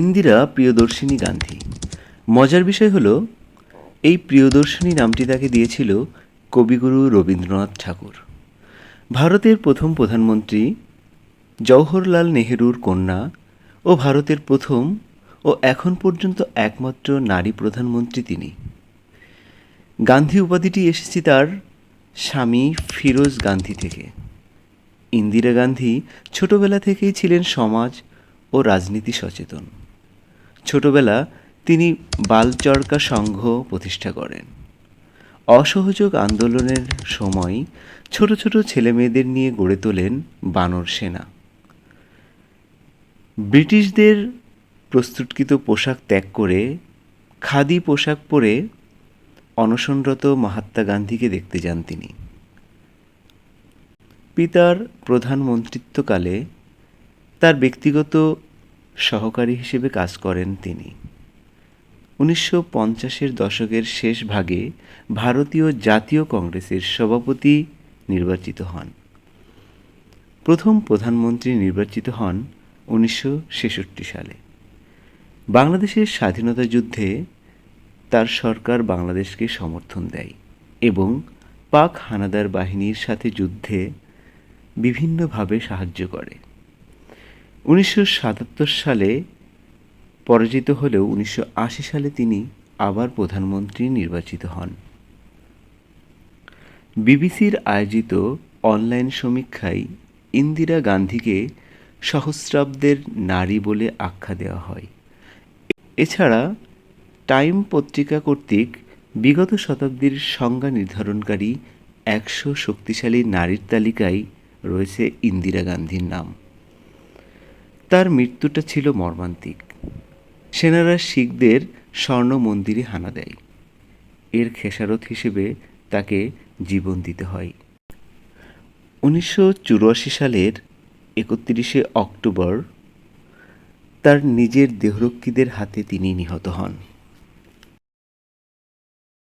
ইন্দিরা প্রিয়দর্শিনী গান্ধী। মজার বিষয় হলো, এই প্রিয়দর্শিনী নামটি তাকে দিয়েছিল কবিগুরু রবীন্দ্রনাথ ঠাকুর। ভারতের প্রথম প্রধানমন্ত্রী জওহরলাল নেহেরুর কন্যা ও ভারতের প্রথম ও এখন পর্যন্ত একমাত্র নারী প্রধানমন্ত্রী তিনি। গান্ধী উপাধিটি এসেছে তার স্বামী ফিরোজ গান্ধী থেকে। ইন্দিরা গান্ধী ছোটবেলা থেকেই ছিলেন সমাজ ও রাজনীতি সচেতন। ছোটবেলা তিনি বালচরকা সংঘ প্রতিষ্ঠা করেন। অসহযোগ আন্দোলনের সময় ছোট ছোট ছেলেমেয়েদের নিয়ে গড়ে তোলেন বানর সেনা। ব্রিটিশদের প্রস্তুতকৃত পোশাক ত্যাগ করে খাদি পোশাক পরে অনশনরত মহাত্মা গান্ধীকে দেখতে যান তিনি। পিতার প্রধানমন্ত্রিত্বকালে তার ব্যক্তিগত সহকারী হিসেবে কাজ করেন তিনি। উনিশশো পঞ্চাশের দশকের শেষ ভাগে ভারতীয় জাতীয় কংগ্রেসের সভাপতি নির্বাচিত হন। প্রথম প্রধানমন্ত্রী নির্বাচিত হন উনিশশো ছেষট্টি সালে। বাংলাদেশের স্বাধীনতা যুদ্ধে তার সরকার বাংলাদেশকে সমর্থন দেয় এবং পাক হানাদার বাহিনীর সাথে যুদ্ধে বিভিন্নভাবে সাহায্য করে। উনিশশো সাতাত্তর সালে পরাজিত হলেও উনিশশো আশি সালে তিনি আবার প্রধানমন্ত্রী নির্বাচিত হন। বিবিসির আয়োজিত অনলাইন সমীক্ষায় ইন্দিরা গান্ধীকে সহস্রাব্দের নারী বলে আখ্যা দেওয়া হয়। এছাড়া টাইম পত্রিকা কর্তৃক বিগত শতাব্দীর সংজ্ঞা নির্ধারণকারী একশো শক্তিশালী নারীর তালিকায় রয়েছে ইন্দিরা গান্ধীর নাম। তার মৃত্যুটা ছিল মর্মান্তিক। সেনারা শিখদের স্বর্ণ মন্দিরে হানা দেয়। এর খেসারত হিসেবে তাকে জীবন দিতে হয়। উনিশশো চুরাশি সালের একত্রিশে অক্টোবর তার নিজের দেহরক্ষীদের হাতে তিনি নিহত হন।